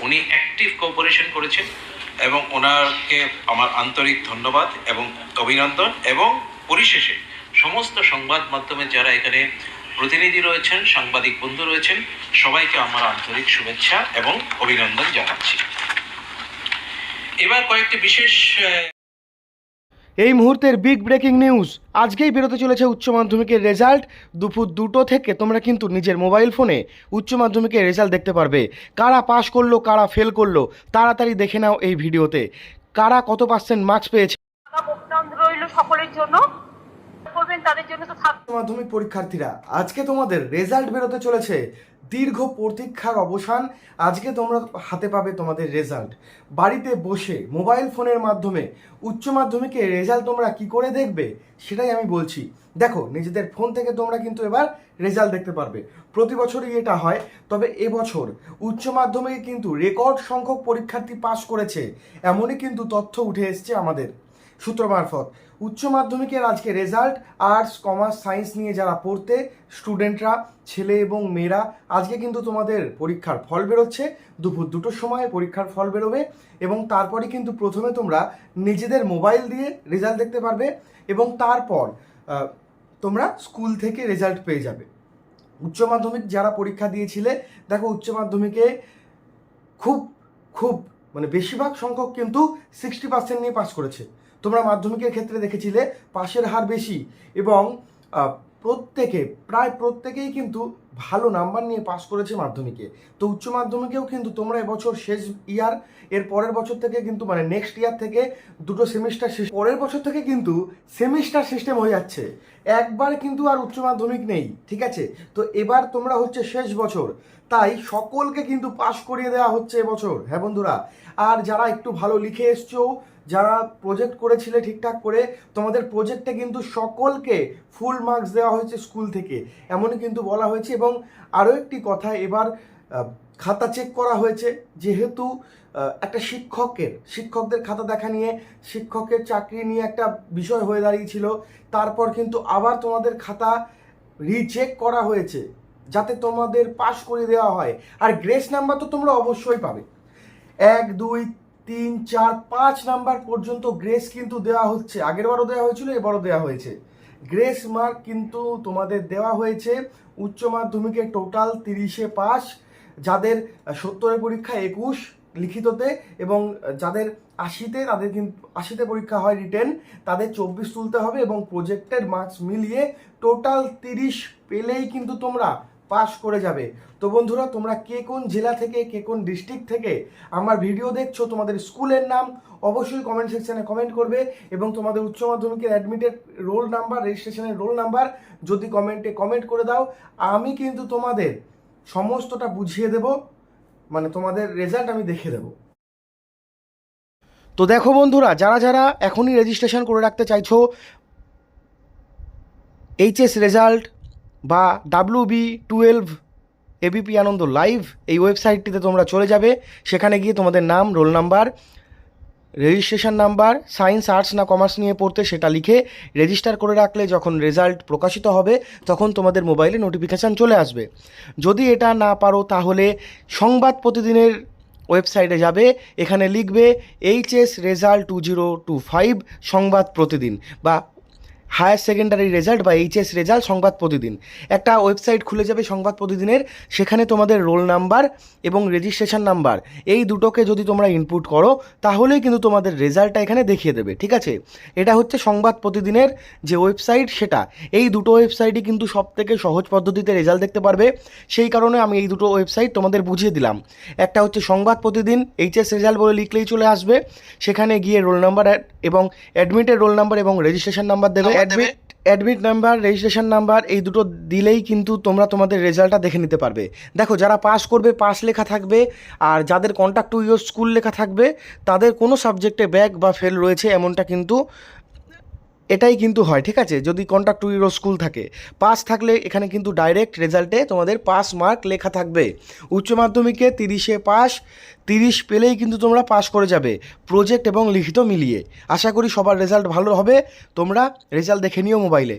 উনি active cooperation করেছেন এবং ওনাকে আমার আন্তরিক ধন্যবাদ এবং অভিনন্দন এবং পরিশেষে সমস্ত সংবাদ মাধ্যমে যারা এখানে প্রতিনিধি রয়েছেন, সাংবাদিক বন্ধু রয়েছেন, সবাইকে আমার আন্তরিক শুভেচ্ছা এবং অভিনন্দন জানাচ্ছি। এবার কয়েকটি বিশেষ এই মুহূর্তের বিগ ব্রেকিং নিউজ আজকেই বেরোতে চলেছে উচ্চ মাধ্যমিকের রেজাল্ট দুপুর দুটো থেকে তোমরা কিন্তু নিজের মোবাইল ফোনে উচ্চ মাধ্যমিকের রেজাল্ট দেখতে পারবে। কারা পাশ করল, কারা ফেল করল, তাড়াতাড়ি দেখে নাও এই ভিডিওতে। কারা কত পার্সেন্ট মার্কস পেয়েছে? সকলের জন্য। করবেন, তাদের জন্য তো মাধ্যমিক পরীক্ষার্থীরা, আজকে তোমাদের রেজাল্ট বেরোতে চলেছে। দীর্ঘ প্রতীক্ষার অবসান, আজকে তোমরা হাতে পাবে তোমাদের রেজাল্ট বাড়িতে বসে মোবাইল ফোনের মাধ্যমে উচ্চ মাধ্যমিকে রেজাল্ট তোমরা কি করে দেখবে, সেটাই আমি বলছি। দেখো, নিজেদের ফোন থেকে তোমরা কিন্তু এবার রেজাল্ট দেখতে পারবে। প্রতি বছরই এটা হয়, তবে এবছর উচ্চ মাধ্যমিকে কিন্তু রেকর্ড সংখ্যক পরীক্ষার্থী পাশ করেছে, এমনই কিন্তু তথ্য উঠে এসছে আমাদের। সূত্র মারফত। উচ্চ মাধ্যমিকের আজকে রেজাল্ট আর্টস কমার্স সায়েন্স নিয়ে যারা পড়তে স্টুডেন্টরা ছেলে এবং মেয়েরা, আজকে কিন্তু তোমাদের পরীক্ষার ফল বেরোচ্ছে। দুপুর দুটোর সময় পরীক্ষার ফল বেরোবে এবং তারপরে কিন্তু প্রথমে তোমরা নিজেদের মোবাইল দিয়ে রেজাল্ট দেখতে পারবে এবং তারপর তোমরা স্কুল থেকে রেজাল্ট পেয়ে যাবে। উচ্চ মাধ্যমিক যারা পরীক্ষা দিয়েছিলে, দেখো উচ্চ মাধ্যমিকে খুব খুব মানে বেশিরভাগ সংখ্যক কিন্তু সিক্সটি পার্সেন্ট নিয়ে পাস করেছে। তোমরা মাধ্যমিকের ক্ষেত্রে দেখেছিলে, পাশের হার বেশি এবং প্রত্যেকে, প্রায় প্রত্যেকেই কিন্তু ভালো নাম্বার নিয়ে পাস করেছে মাধ্যমিকে। তো উচ্চ মাধ্যমিকেও কিন্তু তোমরা এবছর শেষ ইয়ার, এর পরের বছর থেকে কিন্তু মানে নেক্সট ইয়ার থেকে দুটো সেমিস্টার শেষ, পরের বছর থেকে কিন্তু সেমিস্টার সিস্টেম হয়ে যাচ্ছে। একবার কিন্তু আর উচ্চ মাধ্যমিক নেই, ঠিক আছে? তো এবার তোমরা হচ্ছে শেষ বছর, তাই সকলকে কিন্তু পাশ করিয়ে দেওয়া হচ্ছে এবছর হ্যাঁ বন্ধুরা? আর যারা একটু ভালো লিখে এসছো যারা প্রজেক্ট করেছিলে ঠিকঠাক করে, তোমাদের প্রজেক্টে কিন্তু সকলকে ফুল মার্কস দেওয়া হয়েছে স্কুল থেকে। এমনই কিন্তু বলা হয়েছে এবং আরও একটি কথা, এবার খাতা চেক করা হয়েছে, যেহেতু একটা শিক্ষকের, শিক্ষকদের খাতা দেখা নিয়ে শিক্ষকের চাকরি নিয়ে একটা বিষয় হয়ে দাঁড়িয়েছিল, তারপর কিন্তু আবার তোমাদের খাতা রিচেক করা হয়েছে, যাতে তোমাদের পাশ করে দেওয়া হয়। আর গ্রেস নাম্বার তো তোমরা অবশ্যই পাবে। এক, দুই তিন, চার, পাঁচ নাম্বার পর্যন্ত গ্রেস কিন্তু দেওয়া হচ্ছে। আগেরবারও দেওয়া হয়েছিল, এবারও দেওয়া হয়েছে। গ্রেস মার্ক কিন্তু তোমাদের দেওয়া হয়েছে উচ্চ মাধ্যমিকে টোটাল তিরিশে পাস যাদের সত্তরের পরীক্ষা একুশ লিখিততে এবং যাদের আশিতে, তাদের কিন্তু আশিতে পরীক্ষা হয় রিটেন তাদের চব্বিশ তুলতে হবে এবং প্রজেক্টের মার্কস মিলিয়ে টোটাল তিরিশ পেলেই কিন্তু তোমরা পাস করে যাবে। তো বন্ধুরা, তোমরা কে কোন জেলা থেকে, কে কোন ডিস্ট্রিক্ট থেকে আমার ভিডিও দেখছ, তোমাদের স্কুলের নাম অবশ্যই কমেন্ট সেকশনে কমেন্ট করবে এবং তোমাদের উচ্চ মাধ্যমিকের অ্যাডমিটেড রোল নাম্বার রেজিস্ট্রেশনের রোল নাম্বার যদি কমেন্টে কমেন্ট করে দাও, আমি কিন্তু তোমাদের সমস্তটা বুঝিয়ে দেব মানে তোমাদের রেজাল্ট আমি দেখে দেবো। তো দেখো বন্ধুরা, যারা যারা এখনই রেজিস্ট্রেশন করে রাখতে চাইছো এইচএস রেজাল্ট বা W B twelve ABP Ananda live এই ওয়েবসাইটটিতে তোমরা চলে যাবে। সেখানে গিয়ে তোমাদের নাম roll number registration number science arts না কমার্স নিয়ে পড়তে সেটা লিখে রেজিস্টার করে রাখলে যখন রেজাল্ট প্রকাশিত হবে, তখন তোমাদের মোবাইলে নোটিফিকেশান চলে আসবে। যদি এটা না পারো, তাহলে সংবাদ প্রতিদিনের ওয়েবসাইটে যাবে। এখানে লিখবে HS result two zero two five Sangbad Pratidin বা হায়ার সেকেন্ডারি রেজাল্ট বা এইচএস রেজাল্ট সংবাদ প্রতিদিন। একটা ওয়েবসাইট খুলে যাবে সংবাদ প্রতিদিনের, সেখানে তোমাদের রোল নাম্বার এবং রেজিস্ট্রেশন নাম্বার। এই দুটোকে যদি তোমরা ইনপুট করো, তাহলেই কিন্তু তোমাদের রেজাল্টটা এখানে দেখিয়ে দেবে, ঠিক আছে? এটা হচ্ছে সংবাদ প্রতিদিনের যে ওয়েবসাইট সেটা। এই দুটো ওয়েবসাইটই কিন্তু সব থেকে সহজ পদ্ধতিতে রেজাল্ট দেখতে পারবে। সেই কারণে আমি এই দুটো ওয়েবসাইট তোমাদের বুঝিয়ে দিলাম। একটা হচ্ছে সংবাদ প্রতিদিন, এইচএস রেজাল্ট বলে লিখলেই চলে আসবে। সেখানে গিয়ে রোল নাম্বার এবং অ্যাডমিটের রোল নাম্বার এবং রেজিস্ট্রেশন নাম্বার দেবে। Admit admit number registration number এই দুটো দিলেই কিন্তু তোমরা তোমাদের রেজাল্টটা দেখে নিতে পারবে। দেখো যারা পাস করবে পাস লেখা থাকবে আর যাদের কন্ট্যাক্ট টু ইয়োর স্কুল লেখা থাকবে তাদের কোনো সাবজেক্টে ব্যাক বা ফেল রয়েছে এমনটা কিন্তু এটাই কিন্তু হয়, ঠিক আছে? যদি কন্ট্যাক্ট টু ইউরো স্কুল থাকে। পাস থাকলে এখানে কিন্তু ডাইরেক্ট রেজাল্টে তোমাদের পাস মার্ক লেখা থাকবে। উচ্চ মাধ্যমিকে তিরিশে পাস তিরিশ পেলেই কিন্তু তোমরা পাস করে যাবে। প্রজেক্ট এবং লিখিত মিলিয়ে। আশা করি সবার রেজাল্ট ভালো হবে। তোমরা রেজাল্ট দেখে নিও মোবাইলে